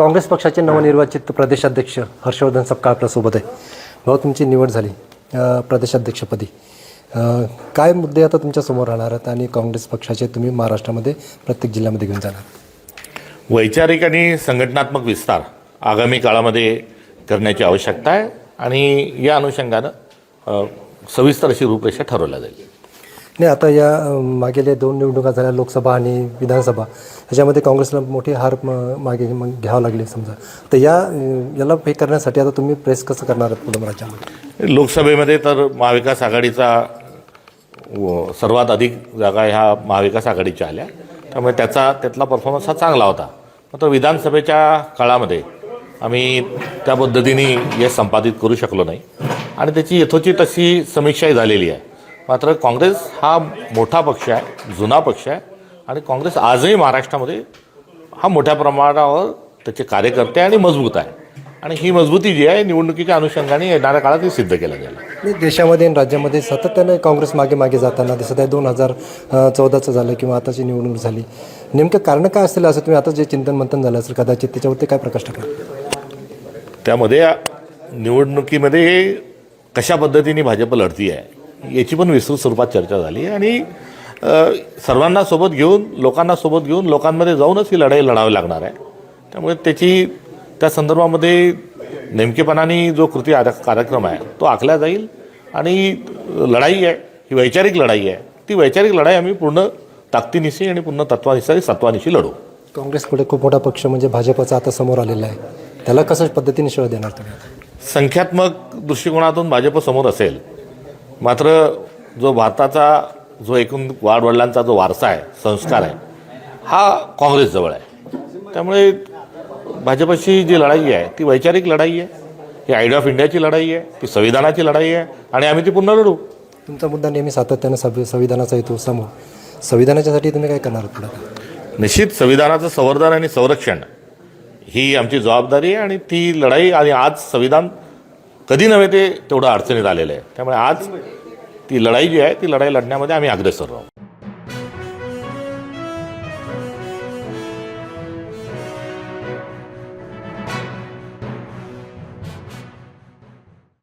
काँग्रेस पक्षाचे नवनिर्वाचित प्रदेशाध्यक्ष हर्षवर्धन सपकाळ आपल्यासोबत आहे. भाऊ तुमची निवड झाली. प्रदेशाध्यक्षपदी. काय मुद्दे आता तुमच्यासमोर राहणार आहेत आणि काँग्रेस पक्षाचे तुम्ही महाराष्ट्रामध्ये प्रत्येक जिल्ह्यामध्ये घेऊन जाणार? वैचारिक आणि संघटनात्मक विस्तार आगामी काळामध्ये करण्याची आवश्यकता आहे आणि या अनुषंगानं सविस्तर अशी रूपरेषा ठरवल्या जाईल. नाही आता या मागील या दोन निवडणुका झाल्या लोकसभा आणि विधानसभा. ह्याच्यामध्ये काँग्रेसला मोठी हार म- मागे मग घ्यावं लागली समजा. तर या याला हे करण्यासाठी आता तुम्ही प्रेस कसं करणार आहात पुढं राज्यामध्ये? लोकसभेमध्ये तर महाविकास आघाडीचा सर्वात अधिक जागा ह्या महाविकास आघाडीच्या आल्या. त्यामुळे त्याचा त्यातला परफॉर्मन्स हा चांगला होता. मात्र विधानसभेच्या काळामध्ये आम्ही त्या पद्धतीने यश संपादित करू शकलो नाही. आणि त्याची यथोचित अशी समीक्षाही झालेली आहे. मात्र काँग्रेस हा मोठा पक्ष आहे जुना पक्ष आहे आणि काँग्रेस आजही महाराष्ट्रामध्ये हा मोठ्या प्रमाणावर त्याचे कार्यकर्ते आणि मजबूत आहे. आणि ही मजबूती जी आहे निवडणुकीच्या अनुषंगाने येणाऱ्या काळात ही सिद्ध केलं गेलं. देशामध्ये आणि राज्यामध्ये सातत्याने काँग्रेस मागे मागे जाताना दिसत आहे. दोन हजार चौदाचं झालं किंवा आताची निवडणूक झाली. नेमकं कारण काय असतील असं? तुम्ही आता जे चिंतन मंथन झालं असेल कदाचित त्याच्यावरती काय प्रकाश टाकला? त्यामध्ये निवडणुकीमध्ये कशा पद्धतीने भाजप लढती आहे याची पण विस्तृत स्वरूपात चर्चा झाली. आणि सर्वांना सोबत घेऊन लोकांना सोबत घेऊन लोकांमध्ये जाऊनच ही लढाई लढावी लागणार आहे. त्यामुळे त्याची त्या संदर्भामध्ये नेमकेपणाने जो कृती कार्यक्रम आहे तो आखला जाईल. आणि लढाई आहे ही वैचारिक लढाई आहे. ती वैचारिक लढाई आम्ही पूर्ण ताकदीनिशी आणि पूर्ण तत्वानिशी सत्वानिशी लढू. काँग्रेसकडे खूप मोठा पक्ष म्हणजे भाजपचा आता समोर आलेला आहे. त्याला कसं पद्धतीने शिवाय देणार तुम्ही? संख्यात्मक दृष्टिकोनातून भाजप समोर असेल मात्र जो भारताचा जो एकूण वाडवडिलांचा जो वारसा आहे संस्कार आहे हा काँग्रेसजवळ आहे. त्यामुळे भाजपची जी लढाई आहे ती वैचारिक लढाई आहे ही आयडिया ऑफ इंडियाची लढाई आहे ती संविधानाची लढाई आहे आणि आम्ही ती पुन्हा लढू. तुमचा मुद्दा नेहमी सातत्यानं संवि संविधानाचा येतो समोर. संविधानाच्यासाठी तुम्ही काय करणार पुढे? निश्चित संविधानाचं संवर्धन आणि संरक्षण ही आमची जबाबदारी आहे आणि ती लढाई आणि आज संविधान कधी नव्हे ते तेवढं अडचणीत आलेलं आहे. त्यामुळे आज ती लढाई जी आहे ती लढाई लढण्यामध्ये आम्ही अग्रेसर राहू